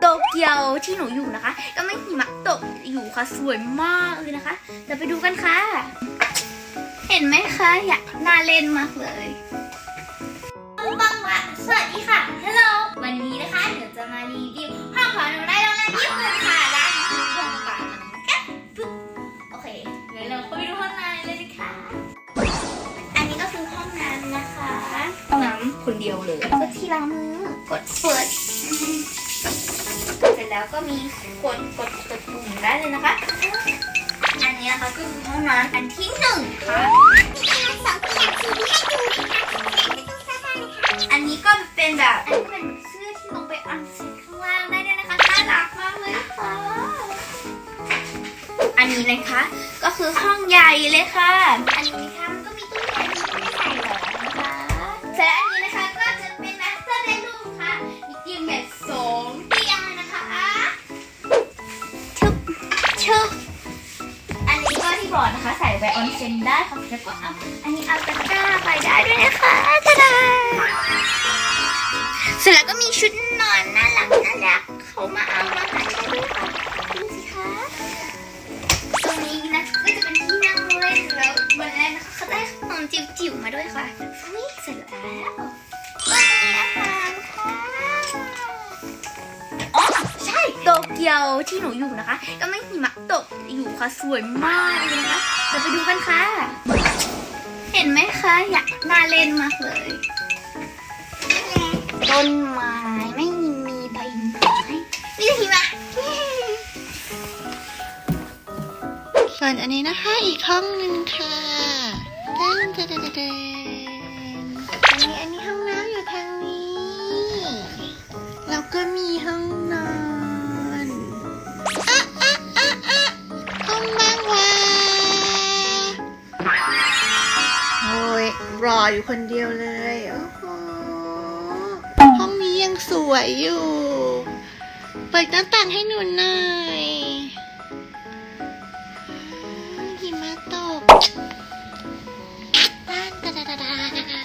โตเกียวที่หนูอยู่นะคะ ก็ไม่หิมะตกอยู่ค่ะสวยมากเลยนะคะเดี๋ยวไปดูกันค่ะ เห็นไหมคะอยากน่าเล่นมากเลยบังวะสวัสดีค่ะ เดียวเลยก็ที่ล้างมือกดเปิดเสร็จแล้วก็มีกดกดกดปุ่มได้เลยนะคะ อันนี้นะคะก็คือห้องน้ำอันที่หนึ่งค่ะอันนี้ก็เป็นแบบอันนี้เป็นเสื้อที่ลงไปอันเซ็ตข้างล่างได้ด้วยนะคะน่ารักมากเลยค่ะอันนี้นะคะก็คือห้องใหญ่เลยค่ะ อันนี้นะคะ ชุบอันนี้ก็ที่บอกนะคะ ใส่ไปออนเซ็นได้ค่ะแล้วก็เอาอันนี้เอาตะกร้าไปได้ด้วยนะคะตาดาเสร็จแล้วก็มีชุดนอนน่ารักน่ารักเขามาเอามาให้ด้วยค่ะดูสิคะตรงนี้นะก็จะเป็นที่นั่งเล่นแล้ววันแรกนะคะเขาได้ขนมจิ๋วๆมาด้วยค่ะฟิเสร็จแล้ว เกียวที่หนูอยู่นะคะก็ไม่หิมะตกอยู่ค่ะสวยมากเลยนะคะเดี๋ยวไปดูกันค่ะ เห็นไหมคะอยากน่าเล่นมากเลยต้นไม้ไม่มีใบไม้นี่หิมะส่วนอันนี้นะคะอีกห้องหนึ่งค่ะเดินเดินเดินเดินอันนี้อันนี้ห้องน้ำอยู่ทางนี้แล้วก็มีห้อง รออยู่คนเดียวเลยโอ้โหห้องนี้ยังสวยอยู่ เปิดหน้าต่างให้หนูหน่อยหิมะตกด้านดาดาดาดา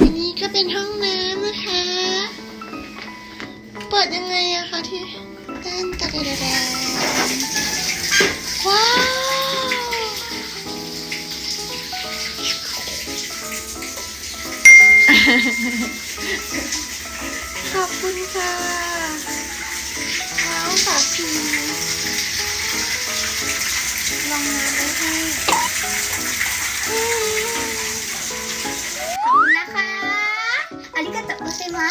อันนี้ก็เป็นห้องน้ำนะคะ เปิดยังไงอะคะที่ด้านดาดาดาดว้าวขอบคุณค่ะแล้วฝากทีลองน้ำไว้ให้ ขอบคุณนะ